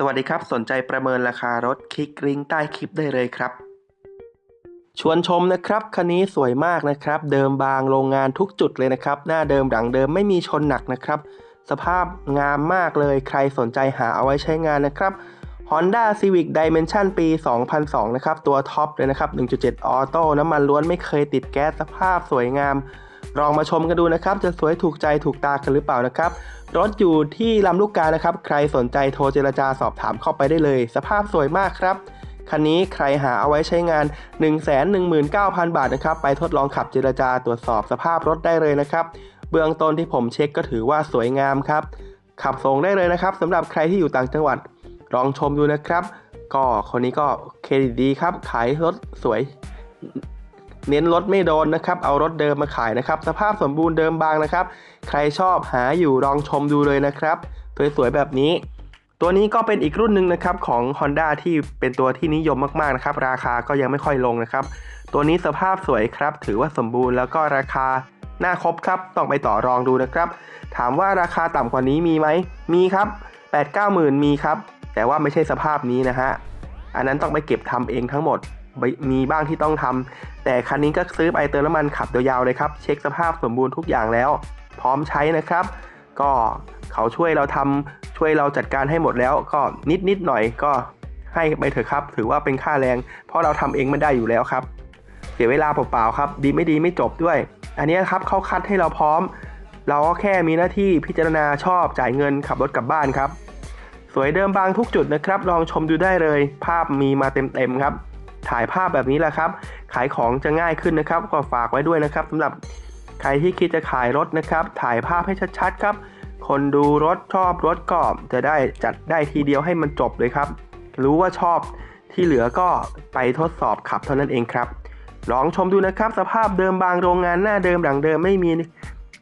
สวัสดีครับ สนใจประเมินราคารถคลิกลิงก์ใต้คลิปได้เลยครับ ชวนชมนะครับคันนี้สวยมากนะครับ เดิมบางโรงงานทุกจุดเลยนะครับ หน้าเดิมหลังเดิมไม่มีชนหนักนะครับ สภาพงามมากเลยใครสนใจหาเอาไว้ใช้งานนะครับ Honda Civic Dimension ปี 2002 นะครับ ตัวท็อปเลยนะครับ 1.7 ออโต้น้ำมันล้วนไม่เคยติดแก๊สสภาพสวยงาม ลองมาชมกันดูนะครับ จะสวยถูกใจถูกตากันหรือเปล่านะครับ รถอยู่ที่ลำลูกกานะครับ ใครสนใจโทรเจรจาสอบถามเข้าไปได้เลย สภาพสวยมากครับคันนี้ใครหาเอาไว้ใช้งาน 119,000 บาทนะครับ ไปทดลองขับเจรจาตรวจสอบสภาพรถได้เลยนะครับ เบื้องต้นที่ผมเช็คก็ถือว่าสวยงามครับ ขับส่งได้เลยนะครับสำหรับใครที่อยู่ต่างจังหวัดลองชมดูนะครับ ก็คนนี้ก็เครดิตดีครับ ขายรถสวย เน้นรถไม่โดนนะครับเอารถเดิมมาขายนะครับ สภาพสมบูรณ์เดิมบางนะครับ ใครชอบหาอยู่ลองชมดูเลยนะครับสวยๆแบบนี้ ตัวนี้ก็เป็นอีกรุ่นหนึ่งนะครับของ Honda ที่เป็นตัวที่นิยมมากๆนะครับ ราคาก็ยังไม่ค่อยลงนะครับ ตัวนี้สภาพสวยครับ ถือว่าสมบูรณ์แล้วก็ราคาหน้าครบครับต้องไปต่อรองดูนะครับ ถามว่าราคาต่ำกว่านี้มีไหมมีครับ8 9หมื่นมีครับ แต่ว่าไม่ใช่สภาพนี้นะฮะ อันนั้นต้องไปเก็บทำเองทั้งหมด มีบ้างที่ต้องทำแต่คันนี้ก็ซื้อไปเติมน้ำมันขับยาวๆเลยครับ เช็คสภาพสมบูรณ์ทุกอย่างแล้ว พร้อมใช้นะครับ ก็เขาช่วยเราทำช่วยเราจัดการให้หมดแล้ว ก็นิดนิดๆหน่อยก็ให้ไปเถอะครับ ถือว่าเป็นค่าแรง เพราะเราทำเองไม่ได้อยู่แล้วครับ เสียเวลาเปล่าๆครับ ดีไม่ดีไม่จบด้วย อันนี้ครับเขาคัดให้เราพร้อม เราก็แค่มีหน้าที่พิจารณาชอบจ่ายเงินขับรถกลับบ้านครับ สวยเดิมบางทุกจุดนะครับ ลองชมดูได้เลย ภาพมีมาเต็มๆครับ ถ่ายภาพแบบนี้แหละครับ ขายของจะง่ายขึ้นนะครับ ก็ฝากไว้ด้วยนะครับสำหรับใครที่คิดจะขายรถนะครับ ถ่ายภาพให้ชัดๆครับ คนดูรถชอบรถก็จะได้จัดได้ทีเดียวให้มันจบเลยครับ รู้ว่าชอบที่เหลือก็ไปทดสอบขับเท่านั้นเองครับลองชมดูนะครับ สภาพเดิมบางโรงงานหน้าเดิมหลังเดิมไม่มี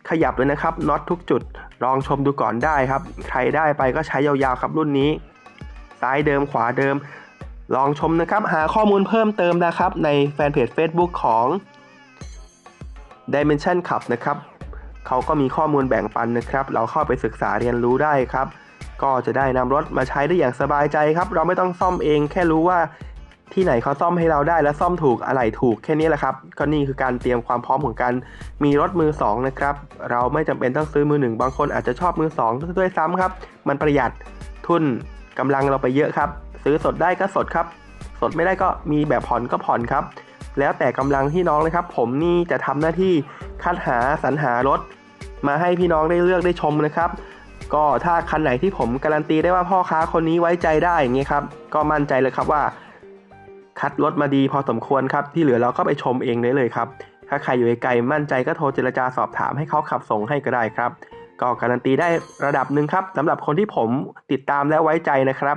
ขยับเลยนะครับน็อตทุกจุด ลองชมดูก่อนได้ครับ ใครได้ไปก็ใช้ยาวๆครับรุ่นนี้ ซ้ายเดิมขวาเดิม ลองชมนะครับ หาข้อมูลเพิ่มเติมนะครับ ในแฟนเพจ Facebook ของ Dimension ขับนะครับเขาก็มีข้อมูลแบ่งปันนะครับ เราเข้าไปศึกษาเรียนรู้ได้ครับ ก็จะได้นำรถมาใช้ได้อย่างสบายใจครับ เราไม่ต้องซ่อมเอง แค่รู้ว่าที่ไหนเขาซ่อมให้เราได้และซ่อมถูกอะไรถูกแค่นี้แหละครับ ก็นี่คือการเตรียมความพร้อมของการมีรถมือสองนะครับ เราไม่จำเป็นต้องซื้อมือหนึ่งบางคนอาจจะชอบมือสองด้วยซ้ำครับ มันประหยัดทุนกำลังเราไปเยอะครับ ซื้อสดได้ก็สดครับ สดไม่ได้ก็มีแบบผ่อนก็ผ่อนครับ แล้วแต่กำลังที่น้องเลยครับ ผมนี่จะทำหน้าที่คัดหาสรรหารถ มาให้พี่น้องได้เลือกได้ชมนะครับ ก็ถ้าคันไหนที่ผมการันตีได้ว่าพ่อค้าคนนี้ไว้ใจได้อย่างนี้ครับ ก็มั่นใจเลยครับว่า คัดรถมาดีพอสมควรครับ ที่เหลือเราก็ไปชมเองได้เลยครับ ถ้าใครอยู่ไกลมั่นใจก็โทรเจรจาสอบถามให้เขาขับส่งให้ก็ได้ครับก็การันตีได้ระดับหนึ่งครับสำหรับคนที่ผมติดตามและไว้ใจนะครับ